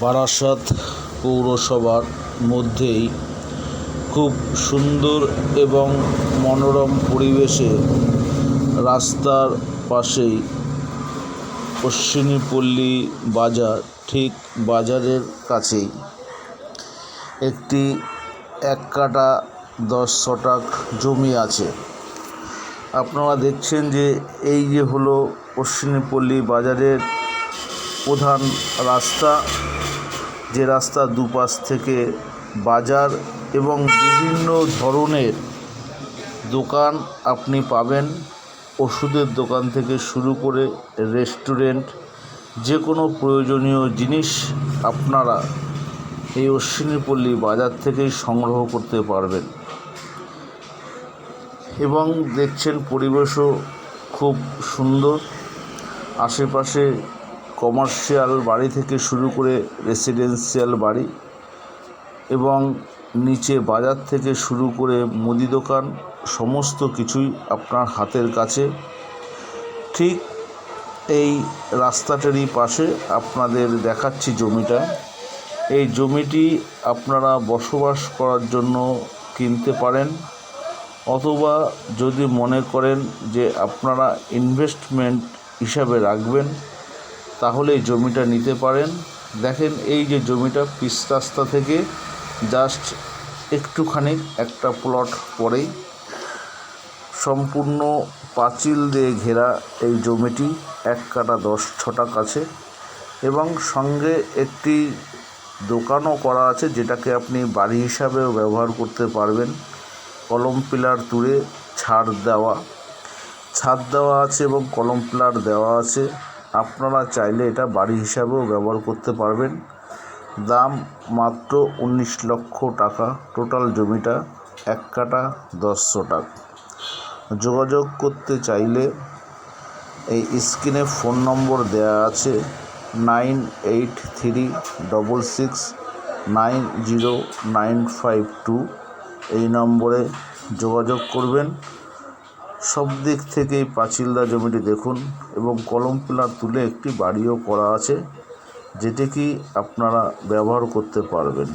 বারাসাত পৌরসভার মধ্যেই খুব সুন্দর এবং মনোরম পরিবেশে রাস্তার পাশেই অশ্বিনীপল্লী বাজার, ঠিক বাজারের কাছেই। একটি এক কাঠা দশ শতক জমি আছে। আপনারা দেখছেন যে এই যে হলো অশ্বিনীপল্লী বাজারের প্রধান রাস্তা। যে রাস্তার দুপাশ থেকে বাজার এবং বিভিন্ন ধরনের দোকান আপনি পাবেন। ওষুধের দোকান থেকে শুরু করে রেস্টুরেন্ট, যে কোনো প্রয়োজনীয় জিনিস আপনারা এই অশ্বিনীপল্লী বাজার থেকেই সংগ্রহ করতে পারবেন। এবং দেখছেন পরিবেশও খুব সুন্দর। আশেপাশে কমার্শিয়াল বাড়ি থেকে শুরু করে রেসিডেন্সিয়াল বাড়ি এবং নিচে বাজার থেকে শুরু করে মুদি দোকান, সমস্ত কিছুই আপনার হাতের কাছে। ঠিক এই রাস্তাটারই পাশে আপনাদের দেখাচ্ছি জমিটা। এই জমিটি আপনারা বসবাস করার জন্য কিনতে পারেন অথবা যদি মনে করেন যে আপনারা ইনভেস্টমেন্ট হিসাবে রাখবেন তাহলে এই জমিটা নিতে পারেন। দেখেন এই যে জমিটা পিচ রাস্তা থেকে জাস্ট একটুখানি একটা প্লট পরেই। সম্পূর্ণ পাঁচিল দিয়ে ঘেরা এই জমিটি, এক কাটা দশ ছটা কাছে। এবং সঙ্গে একটি দোকানও করা আছে, যেটাকে আপনি বাড়ি হিসাবেও ব্যবহার করতে পারবেন। কলম পিলার তুলে ছাড় দেওয়া। ছাদ দেওয়া আছে এবং কলম পিলার দেওয়া আছে। আপনারা চাইলে এটা বাড়ি হিসাবেও ব্যবহার করতে পারবেন। দাম মাত্র উনিশ লক্ষ টাকা, টোটাল জমিটা এক কাটা দশ শতক। যোগাযোগ করতে চাইলে এই স্ক্রিনে ফোন নম্বর দেওয়া আছে nine eight three double six nine zero nine five two. এই নম্বরে যোগাযোগ করবেন। সব দিক থেকেই পাঁচিলদা জমিটি দেখুন এবং কলম পিলার তুলে একটি বাড়িও করা আছে, যেটি কি আপনারা ব্যবহার করতে পারবেন।